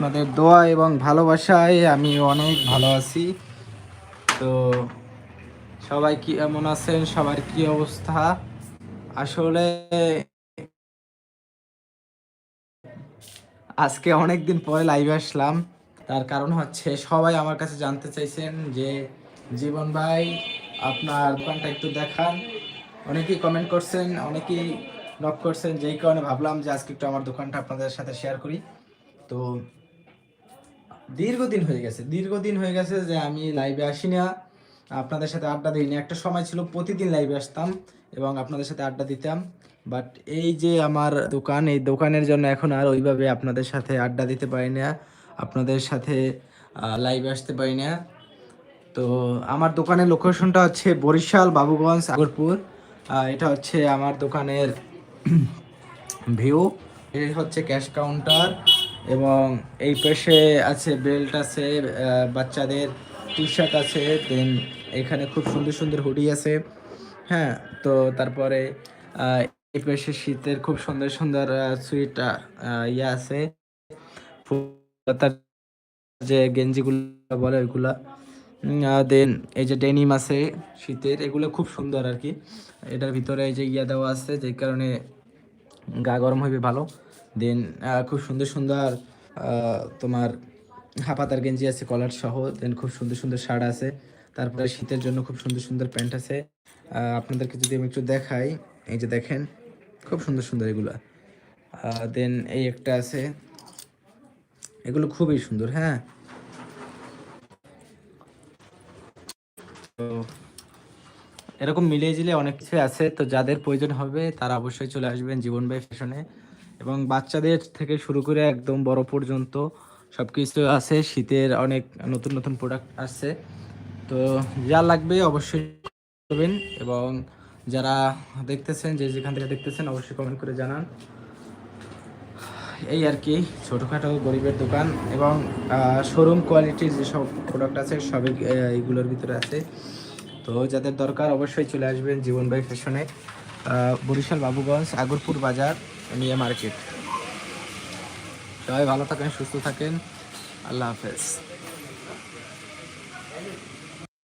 আপনাদের দোয়া এবং ভালোবাসায় আমি অনেক ভালো আছি। তো সবাই কি এমন আছেন? সবার কি অবস্থা? আসলে আজকে অনেক দিন পরে লাইভে আসলাম। তার কারণ হচ্ছে সবাই আমার কাছে জানতে চাইছেন যে, জীবন ভাই, আপনার দোকানটা একটু দেখান। অনেকেই কমেন্ট করছেন, অনেকেই নক করছেন, যেই কারণে ভাবলাম যে আজকে একটু আমার দোকানটা আপনাদের সাথে শেয়ার করি। তো দীর্ঘদিন হয়ে গেছে, দীর্ঘদিন হয়ে গেছে যে আমি লাইভে আসি না আপনাদের সাথে আড্ডা দিই না একটা সময় ছিল প্রতিদিন লাইভে আসতাম এবং আপনাদের সাথে আড্ডা দিতাম। বাট এই যে আমার দোকান, এই দোকানের জন্য এখন আর ওইভাবে আপনাদের সাথে আড্ডা দিতে পারি না। আপনাদের সাথে লাইভে আসতে পারি না। তো আমার দোকানের লোকেশনটা হচ্ছে বরিশাল, বাবুগঞ্জ, আগরপুর। এটা হচ্ছে আমার দোকানের ভিউ এই হচ্ছে ক্যাশ কাউন্টার এবং এই পাশে আছে বেল্ট আছে বাচ্চাদের টি শার্ট আছে দেন এখানে খুব সুন্দর সুন্দর হুডি আছে। হ্যাঁ তো তারপরে এই পাশে শীতের খুব সুন্দর সুন্দর সুইট ইয়ে আছে। যে গেঞ্জিগুলো বলে ওইগুলা। দেন এই যে ডেনিম আছে শীতের, এগুলো খুব সুন্দর আর কি। এটার ভিতরে এই যে ইয়া দেওয়া আছে, যে কারণে গা গরম হবে ভালো। দেন খুব সুন্দর সুন্দর তোমার হাফাতার গেঞ্জি আছে কলার সহ। দেন খুব সুন্দর সুন্দর শার্ট আছে। তারপরে শীতের জন্য খুব সুন্দর সুন্দর প্যান্ট আছে। আপনাদেরকে যদি আমি একটু দেখাই, এই যে দেখেন, খুব সুন্দর সুন্দর এগুলো। দেন এই একটা আছে। এগুলো খুবই সুন্দর হ্যাঁ? তো এরকম মিলিয়ে জিলে অনেক কিছু আছে। তো যাদের প্রয়োজন হবে, তারা অবশ্যই চলে আসবেন জীবন ভাই ফ্যাশনে। এবং বাচ্চাদের থেকে শুরু করে একদম বড় পর্যন্ত সব কিছু আছে। শীতের অনেক নতুন নতুন প্রোডাক্ট আসছে। তো যা লাগবে অবশ্যই করবেন। এবং যারা দেখতেছেন, যে যেখান থেকে দেখতেছেন, অবশ্যই কমেন্ট করে জানান। এই আর কি, ছোটোখাটো গরিবের দোকান এবং শোরুম কোয়ালিটির যেসব প্রোডাক্ট আছে, সবই এইগুলোর ভিতরে আছে। তো যাদের দরকার অবশ্যই চলে আসবেন জীবন ভাই ফ্যাশনে বরিশাল, বাবুগঞ্জ, আগরপুর বাজার, নিয়ে মার্কেট। সবাই ভালো থাকেন, সুস্থ থাকেন। আল্লাহ হাফেজ।